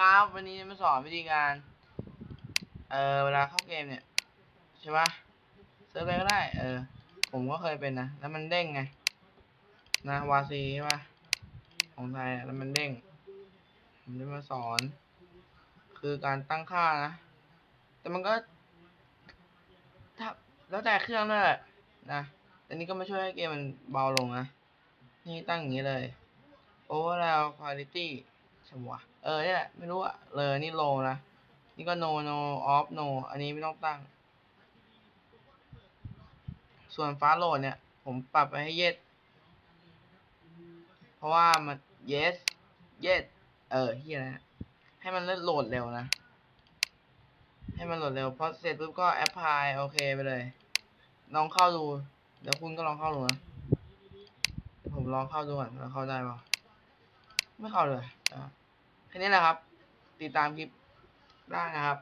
ครับ วันนี้จะมาสอนวิธีการ เออเวลาเข้าเกมเนี่ย ใช่ปะเซิร์ฟอะไรก็ได้ เออ ผมก็เคยเป็นนะ แล้วมันเด้งไง นะวาซีใช่ปะของไทยอะแล้วมันเด้ง ผมจะมาสอน คือการตั้งค่านะ แต่มันก็ถ้าแล้วแต่เครื่องด้วยนะแต่นี้ก็มาช่วยให้เกมมันเบาลงนะ นี่ตั้งอย่างนี้เลย overall quality ช่ปะวะเออเนี่ยแหละไม่รู้อะเลยนี่ low นะ นี่ก็ no no off no อันนี้ไม่ต้องตั้ง ส่วนฟ้าโหลดเนี่ย ผมปรับไปให้ yes เพราะว่ามัน yes yes เออเฮียนะให้มันโหลดเร็วนะ ให้มันโหลดเร็วพอเสร็จปุ๊บก็ apply โอเคไปเลย ลองเข้าดู เดี๋ยวคุณก็ลองเข้าดูนะผมลองเข้าดูก่อนว่าเข้าได้เปล่าไม่เข้าเลยอะ แค่นี้แหละครับ ติดตามคลิปได้นะครับ